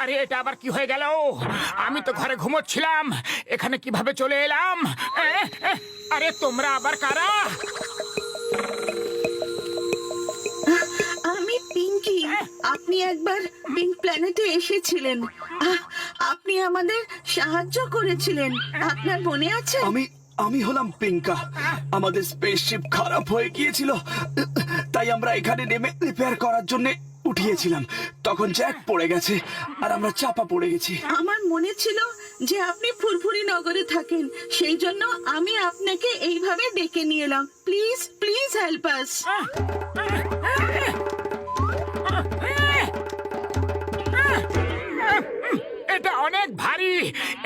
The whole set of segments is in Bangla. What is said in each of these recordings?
আরে, এটা আবার কি হয়ে গেল? আমি তো ঘরে ঘুমোচ্ছিলাম। এখানে কীভাবে চলে এলাম? আরে, তোমরা আবার কারা? আপনি একবার পিঙ্ক প্ল্যানেটে এসেছিলেন। আহ, আপনি আমাদের সাহায্য করেছিলেন। আপনার মনে আছে? আমি আমি হলাম পিঙ্কা। আমাদের স্পেসশিপ খারাপ হয়ে গিয়েছিল। তাই আমরা এখানে নেমে রিপেয়ার করার জন্য উঠিয়েছিলাম। তখন জ্যাক পড়ে গেছে আর আমরা চাপা পড়ে গেছি। আমার মনে ছিল যে আপনি ফুরফুরি নগরে থাকেন। সেই জন্য আমি আপনাকে এইভাবে ডেকে নিয়ে এলাম। প্লিজ প্লিজ হেল্প আস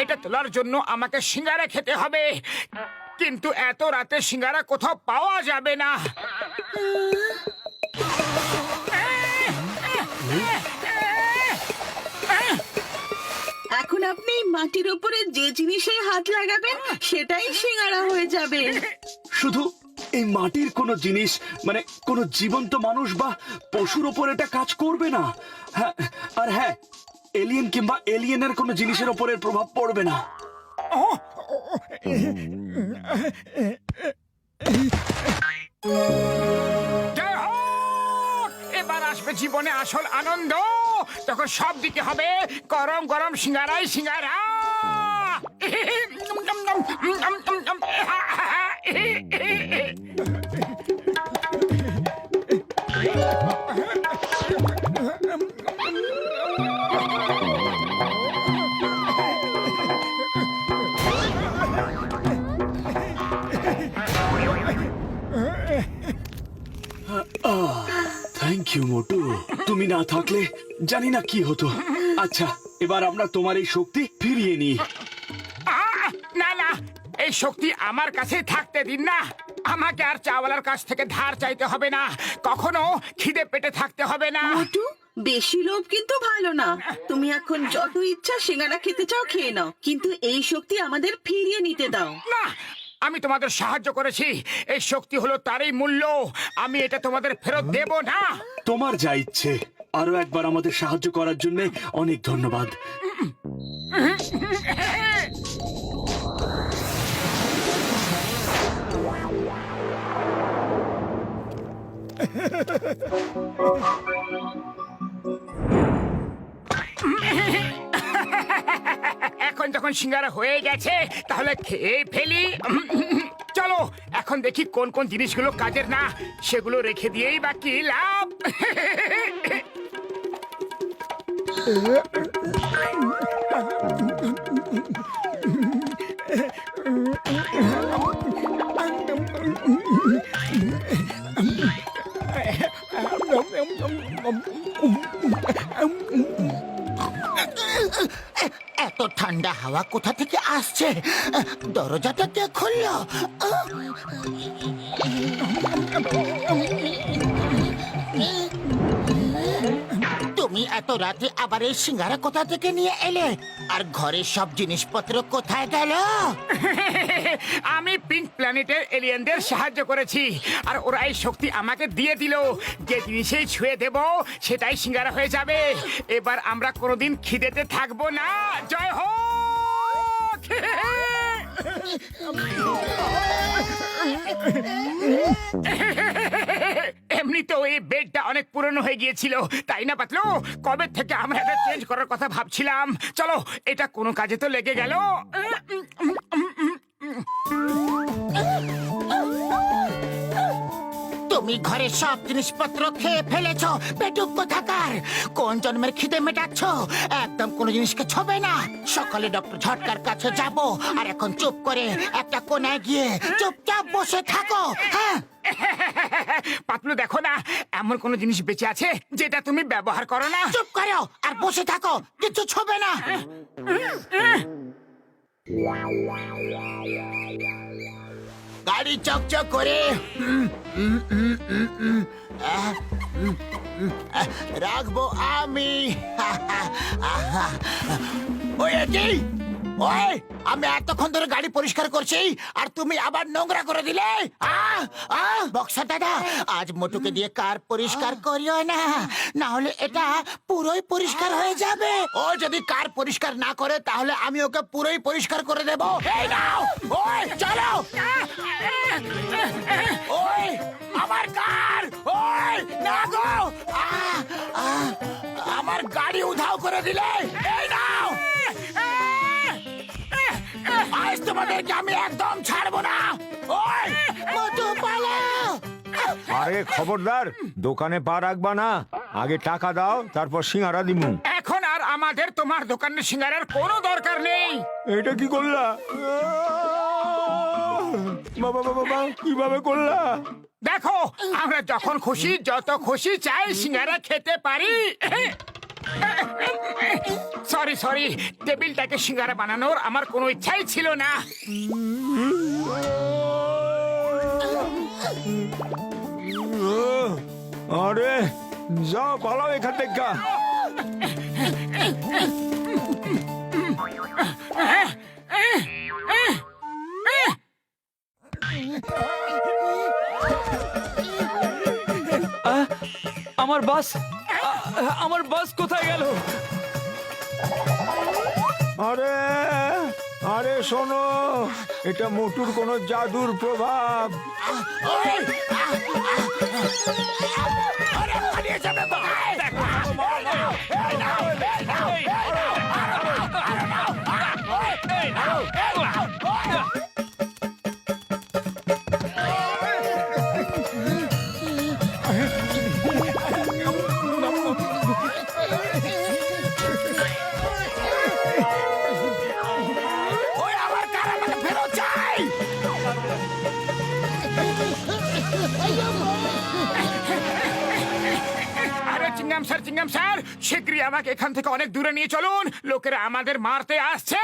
এটা তোলার জন্য আমাকে সিঙ্গারা খেতে হবে। কিন্তু এত রাতে সিঙ্গারা কোথাও পাওয়া যাবে না। এখন আপনি মাটির উপরে যে জিনিসে হাত লাগাবেন সেটাই সিঙ্গারা হয়ে যাবে। শুধু এই মাটির কোনো জিনিস মানে কোনো জীবন্ত মানুষ বা পশুর ওপর এটা কাজ করবে না। হ্যাঁ আর হ্যাঁ এলিয়েন কিংবা এলিয়েনের কোনো জিনিসের ওপরের প্রভাব পড়বে না। এবার আসবে জীবনে আসল আনন্দ। তখন সব দিকে হবে। গরম গরম সিঙ্গারাই সিঙ্গারা। ইউ মোটু তুমি না থাকলে জানি না কি হতো। আচ্ছা এবার আমরা তোমার এই শক্তি ফিরিয়ে নিই! না না এই শক্তি আমার কাছে থাকতে দিন না। আমাকে আর চাওয়ালার কাছ থেকে ধার চাইতে হবে না। কখনো খিদে পেটে থাকতে হবে না। মোটু বেশি লোভ কিন্তু ভালো না। তুমি এখন যত ইচ্ছা সিঙ্গারা খেতে চাও খেয়ে নাও। কিন্তু এই শক্তি আমাদের ফিরিয়ে নিতে দাও। না আমি তোমাদের সাহায্য করেছি এই শক্তি হলো তারই মূল্য আমি এটা তোমাদের ফেরত দেব না তোমার যা ইচ্ছে আরও একবার আমাদের সাহায্য করার জন্য অনেক ধন্যবাদ সিঙ্গারা হয়ে গেছে, তাহলে খেয়ে ফেলি। চলো, এখন দেখি কোন কোন জিনিসগুলো কাজের না, সেগুলো রেখে দিয়েই বা কি লাভ। হাওয়া কোথা থেকে আসছে? দরজাটা কে খুললো? তুমি এত রাতে আবার এই সিঙ্গারা কোথা থেকে নিয়ে এলে? আর ঘরের সব জিনিসপত্র কোথায় গেল? আমি পিঙ্ক প্ল্যানেটের এলিয়েনদের সাহায্য করেছি, আর ওরা এই শক্তি আমাকে দিয়ে দিল। যে জিনিসেই ছুঁয়ে দেব, সেটাই সিঙ্গারা হয়ে যাবে। এবার আমরা কোনোদিন খিদেতে থাকব না। জয় হোক! এমনিতেও এই বেডটা অনেক পুরনো হয়ে গিয়েছিল, তাই না পাতলো? কবে থেকে আমরা এটা চেঞ্জ করার কথা ভাবছিলাম? চলো, এটা কোনো কাজে তো লেগে গেল। তুমি ঘরের সব জিনিসপত্র খেয়ে ফেলেছ পেটুক কোথাকার কোন জন্মের খিদে মেটাচ্ছ? একদম কোনো জিনিসকে ছবে না। সকালে ডক্টর ঝটকার কাছে যাব আর এখন চুপ করে একটা কোনায় গিয়ে চুপচাপ বসে থাকো হ্যাঁ? পাতলু দেখো না এমন কোন জিনিস বেঁচে আছে যেটা তুমি ব্যবহার করো না। চুপ করো আর বসে থাকো কিছু ছবে না। গাড়ি চকচক করে। রাখব আমি। ওই আমি এতক্ষণ ধরে গাড়ি পরিষ্কার করছি, আর তুমি আবার নোংরা করে দিলে? বক্সার দাদা, আজ মোটুকে দিয়ে কার পরিষ্কার করিও না। না হলে এটা পুরোই পরিষ্কার হয়ে যাবে। ও যদি কার পরিষ্কার না করে, তাহলে আমি ওকে পুরোই পরিষ্কার করে দেবো। ওই আমার কার? ওই না গো! আমার গাড়ি উধাও করে দিলে। এই নাও! আজ তোমাদেরকে আমি একদম ছাড়বো না। ওই মোটু পালাও আরে খবরদার দোকানে পা রাখবা না। আগে টাকা দাও তারপর সিঙ্গারা দিমু। এখন আর আমাদের তোমার দোকানে সিঙ্গারার কোনো দরকার নেই। এটা কি করলা? বাবা বাবা বাবা কীভাবে করলা? দেখো আমরা যখন খুশি যত খুশি চাই সিঙ্গারা খেতে পারি। সরি সরি টেবিলটাকে সিঙ্গারা বানানোর আমার কোনো ইচ্ছাই ছিল না। আরে যাও পালাও এখান থেকে। আমার বাস আমার বাস কোথায় গেল আরে আরে শোনো এটা মোটুর কোনো জাদুর প্রভাব আরে পালিয়ে যাবে আরে চিংগাম স্যার চিংগাম স্যার আমাকে এখান থেকে অনেক দূরে নিয়ে চলুন। লোকেরা আমাদের মারতে আসছে।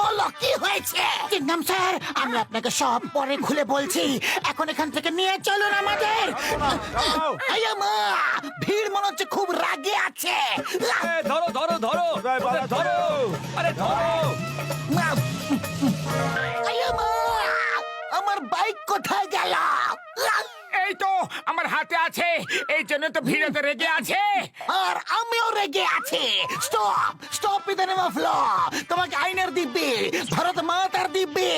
বলো কি হয়েছে? চিংগাম স্যার আমি আপনাকে সব পরে খুলে বলছি। এখন এখান থেকে নিয়ে চলুন আমাদের। মা ভিড় মনে হচ্ছে খুব রাগে আছে। ধরো ধরো ধরো। ধরো। আরে ধরো। কোথায় গেল? এই তো আমার হাতে আছে। এই জন্য তো ভিড়তে রেগে আছে। আর আমিও রেগে আছি। Stop stop with the name of law তোমাকে আইনের দিব্যি। ভারত মাতার দিব্যি।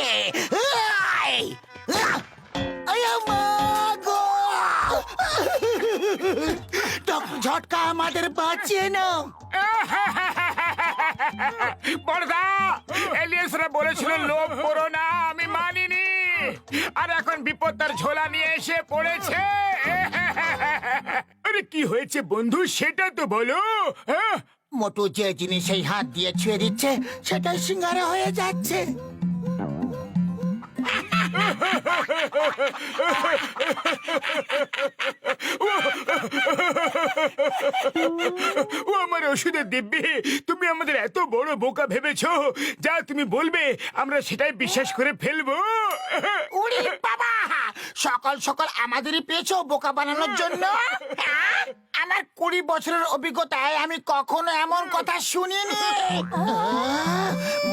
ঝটকা আমাদের বাঁচিয়ে নাও। বড়দা এলিয়েসরা বলেছিল লোভ করো না। বিপদ তার ঝোলা নিয়ে এসে পড়েছে আরে কি হয়েছে বন্ধু, সেটা তো বলো হ্যাঁ? মোটু যে জিনিসে হাত দিয়ে ছুঁয়ে দিচ্ছে সেটাই সিঙ্গারা হয়ে যাচ্ছে ও আমার ওষুধের দিব্যি, তুমি আমাদের এত বড় বোকা ভেবেছো? যা তুমি বলবে, আমরা সেটাই বিশ্বাস করে ফেলব। বাবা সকাল সকাল আমাদেরই পেয়েছ বোকা বানানোর জন্য। হ্যাঁ? আমার কুড়ি বছরের অভিজ্ঞতায় আমি কখনো এমন কথা শুনিনি।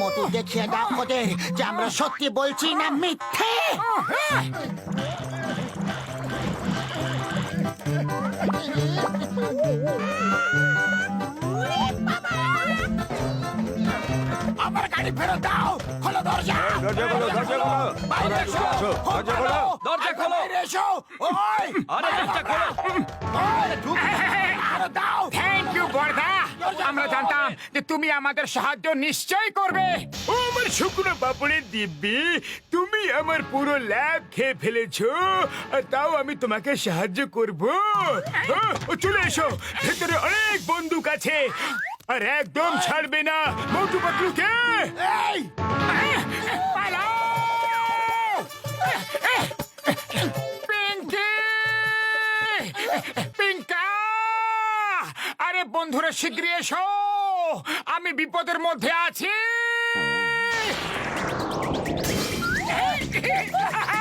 মতো দেখিয়ে দাও ওদের যে আমরা সত্যি বলছি না মিথ্যে। আমার গাড়ি ফেরত দাও। খোলো দরজা। দরজা খোলো, দরজা খোলো। বাইরে এসো। দরজা খোলো। দরজা খোলো। বাইরে এসো। ওই। আরে দরজা খোলো। ওই, আরও দাও। থ্যাংক ইউ বর্দা। আমরা জানতাম যে তুমি আমাদের সাহায্য নিশ্চয় করবে। ও আমার শুকনো পাপড়ের দিব্যি তুমি আমার পুরো ল্যাব খেয়ে ফেলেছো আর তাও আমি তোমাকে সাহায্য করব। হ্যাঁ, চলে এসো। ভেতরে অনেক বন্দুক আছে। আর একদম ছাড়বে না। মোটু পাতলুকে এই! পালাও পিঙ্কি! পিঙ্কা! আরে বন্ধুরা শীঘ্রই এসো। আমি বিপদের মধ্যে আছি।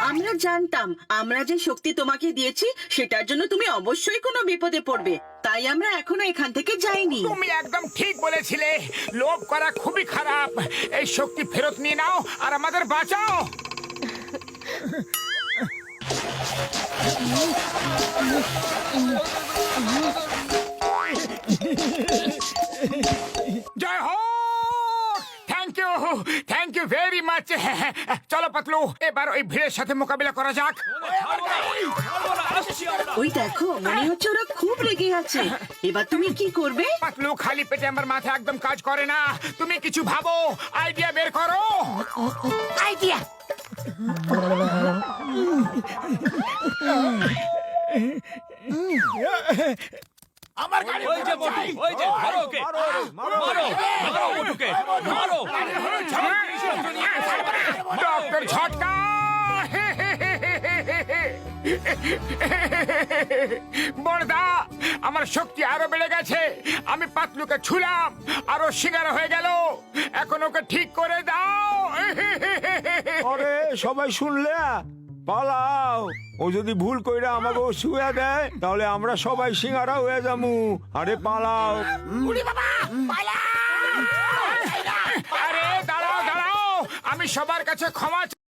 আমরা জানতাম আমরা যে শক্তি তোমাকে দিয়েছি সেটার জন্য তুমি অবশ্যই কোনো বিপদে পড়বে। তাই আমরা এখনও এখান থেকে যাইনি। তুমি একদম ঠিক বলেছিলে। লোভ করা খুবই খারাপ। এই শক্তি ফেরত নিয়ে নাও আর আমাদের বাঁচাও। জয় হো থ্যাংক ইউ ভেরি মাচ চলো পাতলু এবার ওই ভিড়ের সাথে মোকাবিলা করা যাক। ওই দেখো মনে হচ্ছে ওরা খুব রেগে আছে। এবার তুমি কি করবে? পাতলু খালি পেটে আমার মাথা একদম কাজ করে না। তুমি কিছু ভাবো আইডিয়া বের করো। আইডিয়া পাতলুকে ছুলাম আরও শিকার হয়ে গেল। এখন ওকে ঠিক করে দাও। আরে সবাই শুনলে? পালাও। ও যদি ভুল কইরা আমাকে ও শুয়ে দেয় তাহলে আমরা সবাই সিঙ্গারা হয়ে যামু। আরে পালাও। আরে দাঁড়াও দাঁড়াও। আমি সবার কাছে ক্ষমা